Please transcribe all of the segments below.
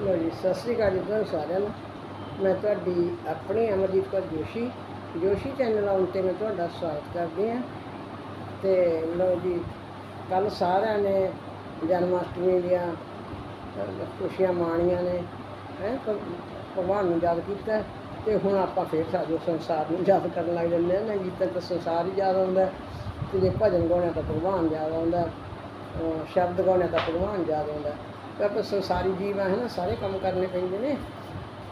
ਲੋ ਜੀ, ਸਤਿ ਸ੍ਰੀ ਅਕਾਲ ਜੀ ਤੁਹਾਨੂੰ ਸਾਰਿਆਂ ਨੂੰ। ਮੈਂ ਤੁਹਾਡੀ ਆਪਣੀ ਅਮਰਜੀਤ ਕੌਰ ਜੋਸ਼ੀ ਜੋਸ਼ੀ ਚੈਨਲ ਆਉਣ ਤੇ ਮੈਂ ਤੁਹਾਡਾ ਸਵਾਗਤ ਕਰਦੀ ਹਾਂ। ਤੇ ਲੋ ਜੀ ਕੱਲ ਸਾਰਿਆਂ ਨੇ ਜਨਮ ਅਸ਼ਟਮੀ ਦੀਆਂ ਖੁਸ਼ੀਆਂ ਮਾਣੀਆਂ ਨੇ, ਹੈ ਭਗਵਾਨ ਨੂੰ ਯਾਦ ਕੀਤਾ। ਤੇ ਹੁਣ ਆਪਾਂ ਫੇਰ ਸਾਜੋ ਸੰਸਾਰ ਨੂੰ ਯਾਦ ਕਰਨ ਲੱਗ ਜਾਂਦੇ ਹਾਂ। ਨਾ ਗੀਤਾਂ ਤਾਂ ਸੰਸਾਰ ਹੀ ਯਾਦ ਆਉਂਦਾ ਤੇ ਜੇ ਭਜਨ ਗਾਉਣਾ ਤਾਂ ਭਗਵਾਨ ਯਾਦ ਆਉਂਦਾ ਸ਼ਬਦ ਗਾਉਣਾ ਤਾਂ ਭਗਵਾਨ ਯਾਦ ਆਉਂਦਾ। ਆਪਾਂ ਸੰਸਾਰੀ ਜੀਵ ਆ ਹੈ ਨਾ ਸਾਰੇ ਕੰਮ ਕਰਨੇ ਪੈਂਦੇ ਨੇ।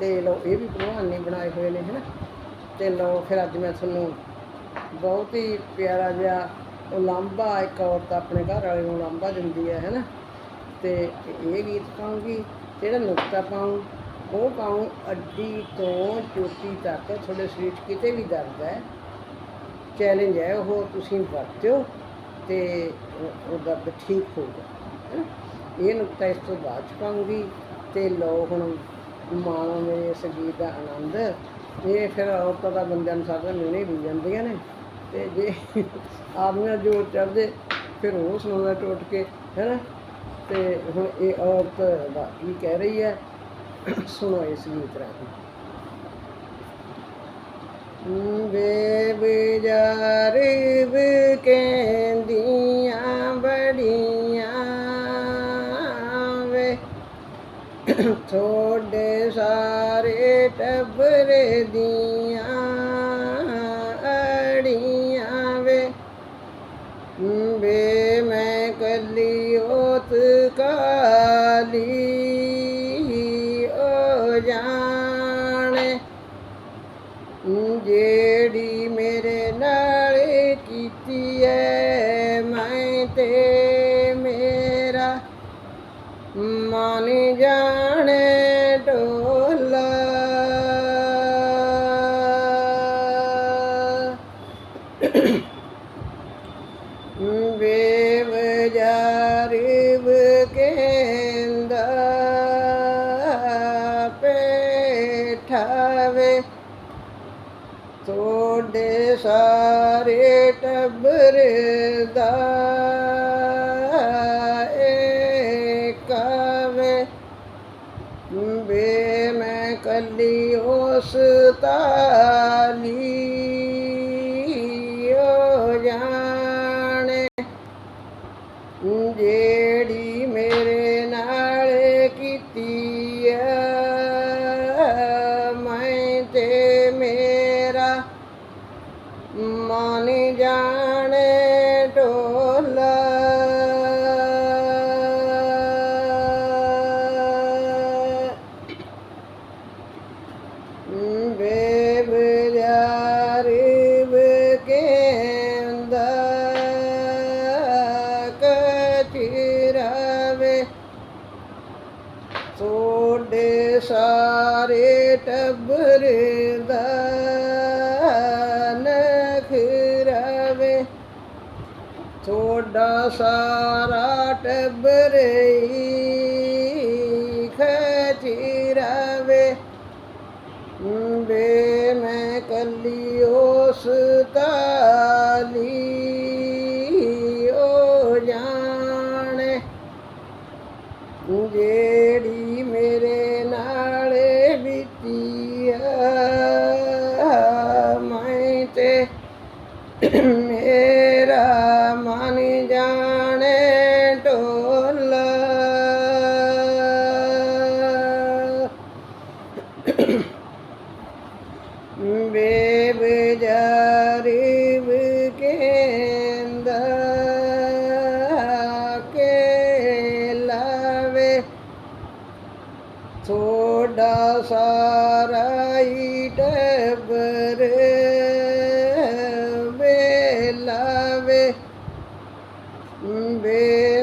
ਤੇ ਲੋ ਇਹ ਵੀ ਭਗਵਾਨ ਨੇ ਬਣਾਏ ਹੋਏ ਨੇ ਹੈ ਨਾ ਤੇ ਲੋ ਫਿਰ ਅੱਜ ਮੈਂ ਤੁਹਾਨੂੰ ਬਹੁਤ ਹੀ ਪਿਆਰਾ ਜਿਹਾ ਉਲਾਂਭਾ, ਇੱਕ ਔਰਤ ਆਪਣੇ ਘਰ ਵਾਲੇ ਨੂੰ ਉਲਾਂਭਾ ਦਿੰਦੀ ਹੈ ਹੈ ਨਾ ਤੇ ਇਹ ਗੀਤ ਪਾਉਂਗੀ, ਜਿਹੜਾ ਨੁਕਤਾ ਪਾਉਂ, ਉਹ ਪਾਉਂ ਅੱਡੀ ਤੋਂ ਚੋਟੀ ਤੱਕ। ਤੁਹਾਡੇ ਸਰੀਰ 'ਚ ਕਿਤੇ ਵੀ ਦਰਦ ਹੈ ਚੈਲੰਜ ਹੈ ਉਹ, ਤੁਸੀਂ ਵਰਤਿਓ ਤੇ ਉਹ- ਦਰਦ ਠੀਕ ਹੋਊਗਾ ਹੈ ਨਾ ਇਹ ਨੁਕਤਾ ਇਸ ਤੋਂ ਬਾਅਦ ਚ ਪਾਉਂਗੀ। ਤੇ ਲੋ ਹੁਣ ਮਾਣੋ ਮੇਰੇ ਇਸ ਗੀਤ ਦਾ ਆਨੰਦ। ਇਹ ਫਿਰ ਔਰਤਾਂ ਦਾ ਬੰਦਿਆਂ ਨੂੰ ਸਾਰਾ ਮਿਲਣੇ ਵੀ ਜਾਂਦੀਆਂ ਨੇ। ਤੇ ਜੇ ਆਦਮੀਆਂ ਜੋ ਚੜਦੇ ਫਿਰ ਉਹ ਸੁਣਾਉਂਦਾ ਟੁੱਟ ਕੇ, ਹੈਨਾ? ਤੇ ਹੁਣ ਇਹ ਔਰਤ ਦਾ ਕੀ ਕਹਿ ਰਹੀ ਹੈ? ਸੁਣੋ ਇਸ ਗੀਤ ਰਾਹੀਂ। ਵੇ ਬਿਜਾਰ ਕਹਿੰਦੀਆਂ ਛੋਡੇ ਸਾਰੇ ਟੱਬਰ ਦੀਆਂ ਅੜੀਆਂ ਵੇ। ਵੇ ਮੈਂ ਕੱਲੀ ਓਤ ਕਾਲੀ ਓ ਜਾਣੇ। ਜਿਹੜੀ ਮੇਰੇ ਨਾਲ ਕੀਤੀ ਐ, ਮੈਂ ਤੇ ਮੇਰਾ ਮਨ ਜਾਣ ਸਾਰੇ ਟੱਬਰ ਦਾ ਏਕਾਵੇ ਵੇ ਮੈਂ ਕੱਲੀ ਉਸ ਤਾਲੀ ਓ ਜਾਣੇ। ਜਿਹੜੀ ਮੇਰੇ ਨਾਲ ਕੀਤੀ ਐ। ਵੇ ਬਿਜਾਰਿਵ ਕਹਿੰਦਾ ਕਚਿਰਾਵੇ ਤੁਹਾਡੇ ਸਾਰੇ ਟੱਬਰ ਦਾ ਨਖਰਾਵੇ ਤੁਹਾਡਾ ਸਾਰਾ ਟੱਬਰ ਹੀ ਵੇ ਮੈਂ ਕੱਲੀ ਉਸ ਤਾਲੀ ਓ ਜਾਣੇ ਸਾਰਾ ਹੀ ਟੱਬਰ ਵੇ ਲਾਵੇ। ਵੇ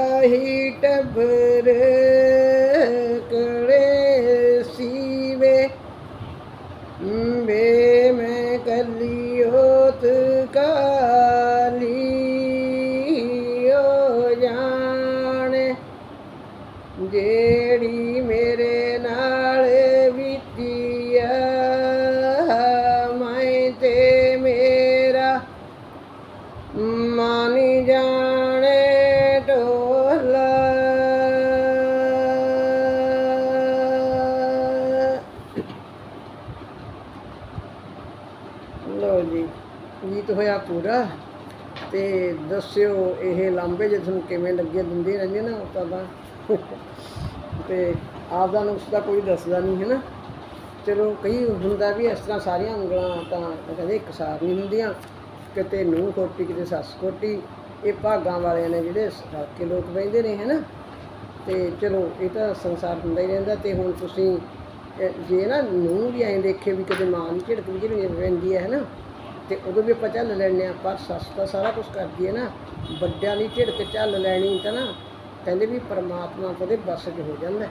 ਹੋਇਆ ਪੂਰਾ। ਤੇ ਦੱਸਿਓ ਇਹ ਲਾਂਬੇ ਜੇ ਤੁਹਾਨੂੰ ਕਿਵੇਂ ਲੱਗੇ, ਦਿੰਦੇ ਰਹਿੰਦੇ ਨਾ ਤਾਂ ਤਾਂ ਤੇ ਆਪਦਾ ਨੁਕਸ ਦਾ ਕੋਈ ਦੱਸਦਾ ਨਹੀਂ ਹੈ ਨਾ ਚਲੋ, ਕਈ ਹੁੰਦਾ ਵੀ ਇਸ ਤਰ੍ਹਾਂ ਸਾਰੀਆਂ ਉਂਗਲਾਂ ਤਾਂ ਕਹਿੰਦੇ ਇਕਸਾਰ ਨਹੀਂ ਹੁੰਦੀਆਂ। ਕਿਤੇ ਨੂੰਹ ਖੋਟੀ, ਕਿਤੇ ਸੱਸ ਖੋਟੀ। ਇਹ ਭਾਗਾਂ ਵਾਲਿਆਂ ਨੇ ਜਿਹੜੇ ਰਲ ਕੇ ਲੋਕ ਬਹਿੰਦੇ ਨੇ ਹੈ ਨਾ ਤੇ ਚਲੋ, ਇਹ ਤਾਂ ਸੰਸਾਰ ਹੁੰਦਾ ਹੀ ਰਹਿੰਦਾ। ਤੇ ਹੁਣ ਤੁਸੀਂ ਜੇ ਨਾ ਨੂੰ ਵੀ ਐਂ ਦੇਖੇ ਵੀ ਕਦੇ ਮਾਂ ਦੀ ਝਿੜਕ ਵੀ ਜਿਹੜੀ ਰਹਿੰਦੀ ਹੈ ਨਾ ਤੇ ਉਦੋਂ ਵੀ ਆਪਾਂ ਝੱਲ ਲੈਂਦੇ ਹਾਂ, ਪਰ ਸੱਸ ਤਾਂ ਸਾਰਾ ਕੁਝ ਕਰਦੀ ਹੈ ਨਾ। ਵੱਡਿਆਂ ਦੀ ਝਿੜਕ ਝੱਲ ਲੈਣੀ ਤਾਂ ਨਾ, ਕਹਿੰਦੇ ਵੀ ਪਰਮਾਤਮਾ ਉਹਦੇ ਬਸ 'ਚ ਹੋ ਜਾਂਦਾ।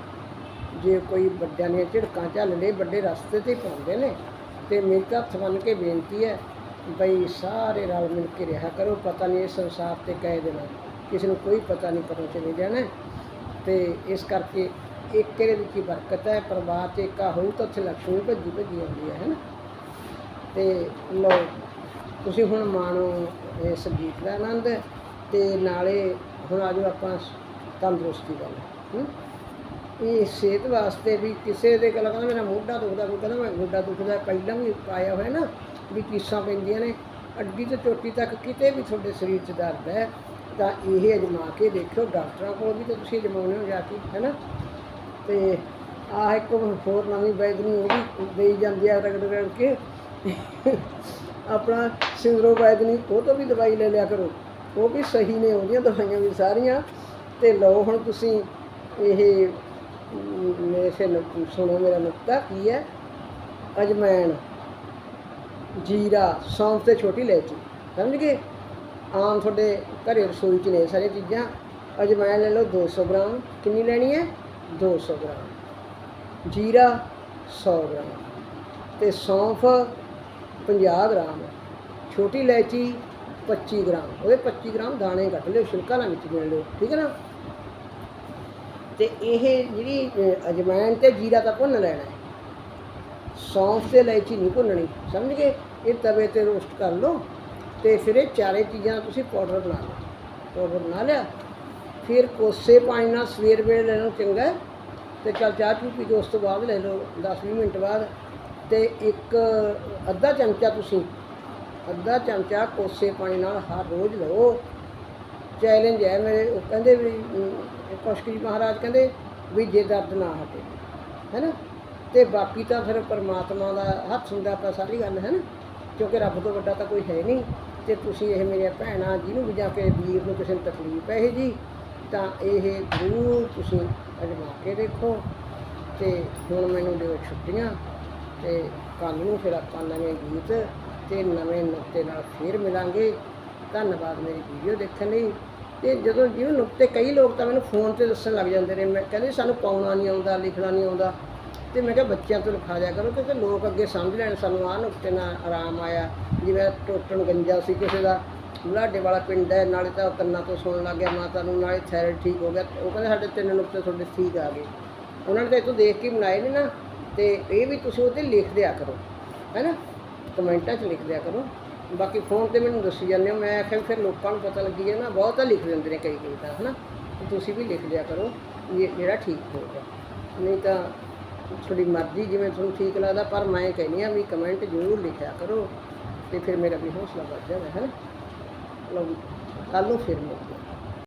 ਜੇ ਕੋਈ ਵੱਡਿਆਂ ਦੀਆਂ ਝਿੜਕਾਂ ਝੱਲ ਲਏ ਵੱਡੇ ਰਸਤੇ ਤੇ ਪਾਉਂਦੇ ਨੇ। ਤੇ ਮੇਰੇ ਤਾਂ ਹੱਥ ਬੰਨ੍ਹ ਕੇ ਬੇਨਤੀ ਹੈ ਬਈ ਸਾਰੇ ਰਲ ਮਿਲ ਕੇ ਰਿਹਾ ਕਰੋ, ਪਤਾ ਨਹੀਂ ਇਸ ਸੰਸਾਰ ਤੇ ਕਹਿ ਦੇਣਾ ਕਿਸੇ ਨੂੰ ਕੋਈ ਪਤਾ ਨਹੀਂ ਕਦੋਂ ਚਲੇ ਜਾਣਾ। ਹੈ। ਤੇ ਇਸ ਕਰਕੇ ਇੱਕ ਦੇ ਵਿੱਚ ਹੀ ਬਰਕਤ ਹੈ ਪਰਿਵਾਰ 'ਚ ਏਕਾ ਹੋਊ ਤਾਂ ਉੱਥੇ ਲక్ష్ਮੀ ਭੱਜੀ ਭੱਜੀ ਆਉਂਦੀ ਹੈ ਹੈ ਨਾ। ਤੇ ਲੋ ਤੁਸੀਂ ਹੁਣ ਮਾਣੋ ਇਸ ਗੀਤ ਦਾ ਆਨੰਦ ਤੇ ਨਾਲੇ ਹੁਣ ਆਜੋ ਆਪਾਂ ਤੰਦਰੁਸਤੀ ਵੱਲ, ਹੂੰ? ਇਹ ਸਿਹਤ ਵਾਸਤੇ ਵੀ ਕਿਸੇ ਦੇ ਕੋਲ ਕਹਿੰਦਾ ਮੇਰਾ ਮੋਢਾ ਦੁਖਦਾ, ਕੋਈ ਕਹਿੰਦਾ ਮੈਂ ਗੋਡਾ ਦੁਖਦਾ, ਪਹਿਲਾਂ ਵੀ ਪਾਇਆ ਹੋਇਆ ਨਾ ਵੀ ਕੀਸਾਂ ਪੈਂਦੀਆਂ ਨੇ, ਅੱਡੀ ਤੋਂ ਚੋਟੀ ਤੱਕ ਕਿਤੇ ਵੀ ਤੁਹਾਡੇ ਸਰੀਰ 'ਚ ਦਰਦ ਹੈ, ਤਾਂ ਇਹ ਅਜਮਾ ਕੇ ਦੇਖਿਓ, ਡਾਕਟਰਾਂ ਕੋਲ ਵੀ ਤਾਂ ਤੁਸੀਂ ਅਜਮਾਉਣੇ ਹੋ ਜਾ ਕੇ ਹੈ ਨਾ ਤੇ ਆਹ ਇੱਕ ਹੋਰ ਨਵੀਂ ਵੈਦਨੀ ਉਹ ਵੀ ਦੇਈ ਜਾਂਦੀ ਆ ਰਗੜ ਰਗੜ ਕੇ ਆਪਣਾ ਸਿੰਦਰੋਵੈਦਨੀ ਉਹ ਤੋਂ ਵੀ ਦਵਾਈ ਲੈ ਲਿਆ ਕਰੋ। ਉਹ ਵੀ ਸਹੀ ਨੇ ਉਹਦੀਆਂ ਦਵਾਈਆਂ ਵੀ ਸਾਰੀਆਂ। ਤੇ ਲਓ ਹੁਣ ਤੁਸੀਂ ਇਹ ਅਮ, ਮੇਰੇ ਸੇ ਸੁਣੋ ਮੇਰਾ ਨੁਕਤਾ ਕੀ ਹੈ। ਅਜਮੈਨ ਜੀਰਾ ਸੌਂਫ ਤੇ ਛੋਟੀ ਇਲਾਇਚੀ। ਸਮਝ ਗਏ? ਆਮ ਤੁਹਾਡੇ ਘਰੇ ਰਸੋਈ 'ਚ ਨੇ ਇਹ ਸਾਰੀਆਂ ਚੀਜ਼ਾਂ। ਅਜਵਾਇਣ ਲੈ ਲਓ 200 ਗ੍ਰਾਮ। ਕਿੰਨੀ ਲੈਣੀ ਹੈ? 200 ਗ੍ਰਾਮ। ਜੀਰਾ 100 ਗ੍ਰਾਮ। ਤੇ ਸੌਂਫ 50 ਗ੍ਰਾਮ ਛੋਟੀ ਇਲਾਇਚੀ 25 ਗ੍ਰਾਮ ਉਹਦੇ 25 ਗ੍ਰਾਮ ਦਾਣੇ ਕੱਟ ਲਿਓ ਛਿਲਕਾ ਨਾਲ ਵਿੱਚ ਗਿਣ ਲਿਓ ਠੀਕ ਹੈ ਨਾ? ਤੇ ਇਹ ਜਿਹੜੀ ਅ, ਅਜਵਾਇਣ ਤੇ ਜੀਰਾ ਤਾਂ ਭੁੰਨ ਲੈਣਾ ਸੌਂਫ ਤੇ ਇਲਾਇਚੀ ਨਹੀਂ ਭੁੰਨਣੀ ਸਮਝ ਗਏ? ਇਹ ਤਵੇ ਤੇ ਰੋਸਟ ਕਰ ਲਓ ਤੇ ਫਿਰ ਇਹ ਚਾਰੇ ਚੀਜ਼ਾਂ ਦਾ ਤੁਸੀਂ ਪਾਊਡਰ ਬਣਾ ਲਓ। ਪਾਊਡਰ ਬਣਾ ਲਿਆ ਫਿਰ ਕੋਸੇ ਪਾਣੀ ਨਾਲ ਸਵੇਰ ਵੇਲੇ ਲੈ ਲਓ ਚੰਗਾ ਹੈ। ਤੇ ਚੱਲ ਚਾਹ ਚੂਹ ਪੀ ਕੇ ਉਸ ਤੋਂ ਬਾਅਦ ਲੈ ਲਓ 10-20 ਮਿੰਟ ਬਾਅਦ ਤੇ ਇੱਕ ਅੱਧਾ ਚਮਚਾ ਤੁਸੀਂ ਅੱਧਾ ਚਮਚਾ ਕੋਸੇ ਪਾਣੀ ਨਾਲ ਹਰ ਰੋਜ਼ ਲਓ। ਚੈਲੰਜ ਹੈ ਮੇਰੇ, ਉਹ ਕਹਿੰਦੇ ਵੀ ਕੁਸ਼ਕੀ ਮਹਾਰਾਜ ਕਹਿੰਦੇ ਵੀ ਜੇ ਦਰਦ ਨਾ ਹਟੇ, ਹੈਨਾ? ਤੇ ਬਾਕੀ ਤਾਂ ਫਿਰ ਪਰਮਾਤਮਾ ਦਾ ਹੱਥ ਹੁੰਦਾ ਆਪਾਂ ਸਾਰੀ ਗੱਲ ਹੈ ਨਾ ਕਿਉਂਕਿ ਰੱਬ ਤੋਂ ਵੱਡਾ ਤਾਂ ਕੋਈ ਹੈ ਨਹੀਂ। ਤੇ ਤੁਸੀਂ ਇਹ ਮੇਰੀਆਂ ਭੈਣਾਂ, ਜਿਹਨੂੰ ਵੀ ਜਾ ਕੇ ਵੀਰ ਨੂੰ ਕਿਸੇ ਨੂੰ ਤਕਲੀਫ ਹੈ ਇਹ ਜੀ, ਤਾਂ ਇਹ ਜ਼ਰੂਰ ਤੁਸੀਂ ਅਜਮਾ ਕੇ ਦੇਖੋ। ਤੇ ਹੁਣ ਮੈਨੂੰ ਦਿਓ ਛੁੱਟੀਆਂ। ਤੇ ਕੱਲ ਨੂੰ ਫਿਰ ਆਪਾਂ ਨਵੇਂ ਗੀਤ ਤੇ ਨਵੇਂ ਨੁਕਤੇ ਨਾਲ ਫੇਰ ਮਿਲਾਂਗੇ। ਧੰਨਵਾਦ, ਮੇਰੀ ਵੀਡੀਓ ਦੇਖਣ ਲਈ। ਤੇ ਜਦੋਂ ਜਿਵੇਂ ਨੁਕਤੇ, ਕਈ ਲੋਕ ਤਾਂ ਮੈਨੂੰ ਫੋਨ ਤੇ ਦੱਸਣ ਲੱਗ ਜਾਂਦੇ ਨੇ, ਮੈਂ ਕਹਿੰਦੇ ਸਾਨੂੰ ਪਾਉਣਾ ਨਹੀਂ ਆਉਂਦਾ, ਲਿਖਣਾ ਨਹੀਂ ਆਉਂਦਾ। ਤੇ ਮੈਂ ਕਿਹਾ ਬੱਚਿਆਂ ਤੋਂ ਲਿਖਾ ਦਿਆ ਕਰੋ, ਕਿਉਂਕਿ ਲੋਕ ਅੱਗੇ ਸਮਝ ਲੈਣ, ਸਾਨੂੰ ਆਹ ਨੁਕਤੇ ਨਾਲ ਆਰਾਮ ਆਇਆ। ਜਿਵੇਂ ਟੋਟਣ ਗੰਜਾ ਸੀ ਕਿਸੇ ਦਾ ਬੁਲਾਡੇ ਵਾਲਾ ਪਿੰਡ ਹੈ, ਨਾਲੇ ਤਾਂ ਕੰਨਾਂ ਤੋਂ ਸੁਣਨ ਲੱਗ ਗਿਆ ਮਾਤਾ ਨੂੰ, ਨਾਲੇ ਥਾਇਰਾਇਡ ਠੀਕ ਹੋ ਗਿਆ। ਉਹ ਕਹਿੰਦੇ ਸਾਡੇ ਤਿੰਨ ਨੁਕਤੇ ਤੁਹਾਡੇ ਠੀਕ ਆ ਗਏ। ਉਹਨਾਂ ਨੇ ਤਾਂ ਇੱਥੋਂ ਦੇਖ ਕੇ ਬਣਾਏ ਨੇ ਨਾ। ਤੇ ਇਹ ਵੀ ਤੁਸੀਂ ਉਹਤੇ ਲਿਖ ਦਿਆ ਕਰੋ, ਹੈਨਾ? ਕਮੈਂਟਾਂ 'ਚ ਲਿਖ ਦਿਆ ਕਰੋ। ਬਾਕੀ ਫੋਨ ਤੇ ਮੈਨੂੰ ਦੱਸੀ ਜਾਂਦੇ ਹੋ, ਮੈਂ ਆਖਿਆ ਵੀ ਫਿਰ ਲੋਕਾਂ ਨੂੰ ਪਤਾ ਲੱਗੀ ਹੈ ਨਾ ਬਹੁਤਾ ਲਿਖ ਦਿੰਦੇ ਨੇ ਕਈ ਕਈ ਤਾਂ, ਹਨਾ? ਤੇ ਤੁਸੀਂ ਵੀ ਲਿਖ ਦਿਆ ਕਰੋ ਇਹ ਜਿਹੜਾ ਠੀਕ ਹੋਊਗਾ ਨਹੀਂ ਤਾਂ ਤੁਹਾਡੀ ਮਰਜ਼ੀ, ਜਿਵੇਂ ਤੁਹਾਨੂੰ ਠੀਕ ਲੱਗਦਾ, ਪਰ ਮੈਂ ਕਹਿੰਦੀ ਆ ਵੀ ਕਮੈਂਟ ਜ਼ਰੂਰ ਲਿਖਿਆ ਕਰੋ ਤੇ ਫਿਰ ਮੇਰਾ ਵੀ ਹੌਸਲਾ ਵੱਧ ਜਾਂਦਾ ਹੈ ਨਾ ਲਓ ਕੱਲ ਨੂੰ ਫਿਰ ਮਿਲਦੇ